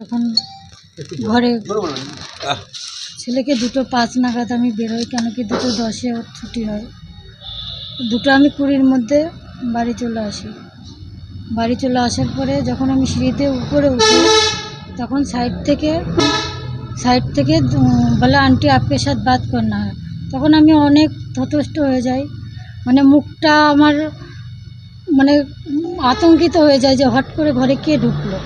তখন ঘরে ছেলেকে দুটো পাঁচ নাগাদ আমি বেরোই কেন কি দুটো দশে ওর ছুটি হয়। দুটো আমি কুড়ির মধ্যে বাড়ি চলে আসি। বাড়ি চলে আসার পরে যখন আমি সিঁড়িতে উপরে উঠি তখন সাইড থেকে সাইড থেকে বলে আন্টি আপকে সাথ বাত করনা হয় তখন আমি অনেক ততষ্ট হয়ে যাই। মানে মুখটা আমার মানে আতঙ্কিত হয়ে যায় যে হট করে ঘরে কে ঢুকলো।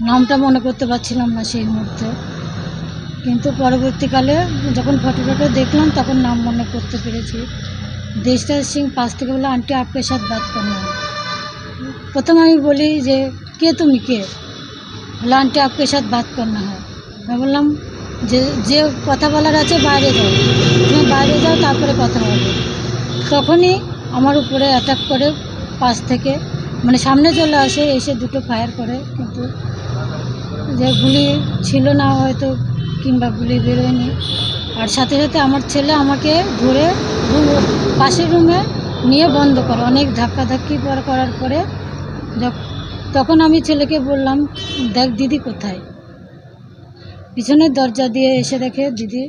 নামটা মনে করতে পারছিলাম না সেই মুহূর্তে। কিন্তু পরবর্তীকালে যখন ফটো টটো দেখলাম, তখন নাম মনে করতে পেরেছি। দেশরাজ সিং পাশ থেকে বলে আন্টি, আপকে সাথ বাদ করনা है প্রথম আমি বলি যে, কে তুমি? কে? বলে আন্টি, আপকে সাথ বাদ করনা है আমি বললাম, যে যে কথা বলার আছে, বাইরে যাও। তুমি বাইরে যাও, তারপরে কথা হবে। তখনই আমার উপরে অ্যাটাক করে পাশ থেকে মানে সামনে চলে আসে, এসে দুটো ফায়ার করে, কিন্তু যে গুলি ছিল না হয়তো, কিংবা গুলি বেরোয়নি। আর সাথে সাথে আমার ছেলে আমাকে ধরে রুম, পাশের রুমে নিয়ে বন্ধ করে, অনেক ধাক্কাধাক্কি পর করার পরে তখন আমি ছেলেকে বললাম, দেখ দিদি কোথায়? পিছনের দরজা দিয়ে এসে দেখে দিদি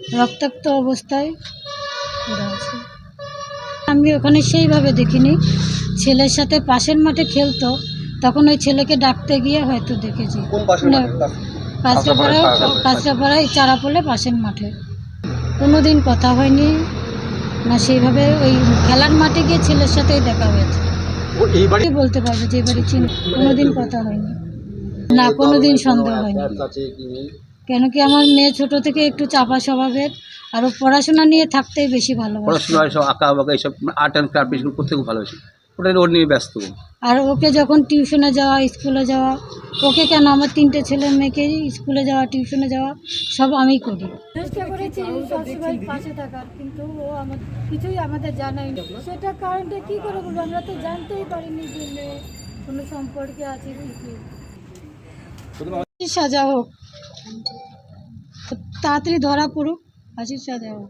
রক্তাক্ত অবস্থায় আমি ওখানে সেইভাবে দেখিনি। ছেলের সাথে পাশের মাঠে খেলতো। তখন ওই ছেলেকে ডাকতে গিয়ে হয়তো দেখেছি। মাঠে? কাঁচরাপাড়ায় কাঁচরাপাড়ায় চারাপোলে পাশের মাঠে। কোনো দিন কথা হয়নি না সেইভাবে ওই খেলার মাঠে গিয়ে ছেলের সাথেই দেখা হয়েছে। এই বাড়ি বলতে পারবে যে এবারে চিনি? কোনো দিন কথা হয়নি। না কোনো দিন সন্দেহ হয়নি। কেন কি আমার মেয়ে ছোট থেকে একটু চাপা স্বভাবের আর পড়াশোনা নিয়ে থাকতেই বেশি ভালোবাসে। পড়াশোনা সব আঁকা বাঁকা এইসব আর্ট অ্যান্ড ক্রাফট এগুলো করতে খুব ভালোবাসি। ওটা ওর নিয়ে ব্যস্ত। আর ওকে যখন টিউশনে যাওয়া স্কুলে যাওয়া ওকে কেন আমার তিনটে ছেলে মেয়েকে স্কুলে যাওয়া টিউশনে যাওয়া সব আমি করি। চেষ্টা করেছি সবসময় পাশে থাকার কিন্তু ও আমার কিছুই আমাদের জানাই সেটা কারণটা কি করে বলব? আমরা তো জানতেই পারিনি যে মেয়ে কোনো সম্পর্কে আছে কি সাজা হোক। তাড়াতাড়ি ধরা পড়ুক ফাঁসির সাজা হোক।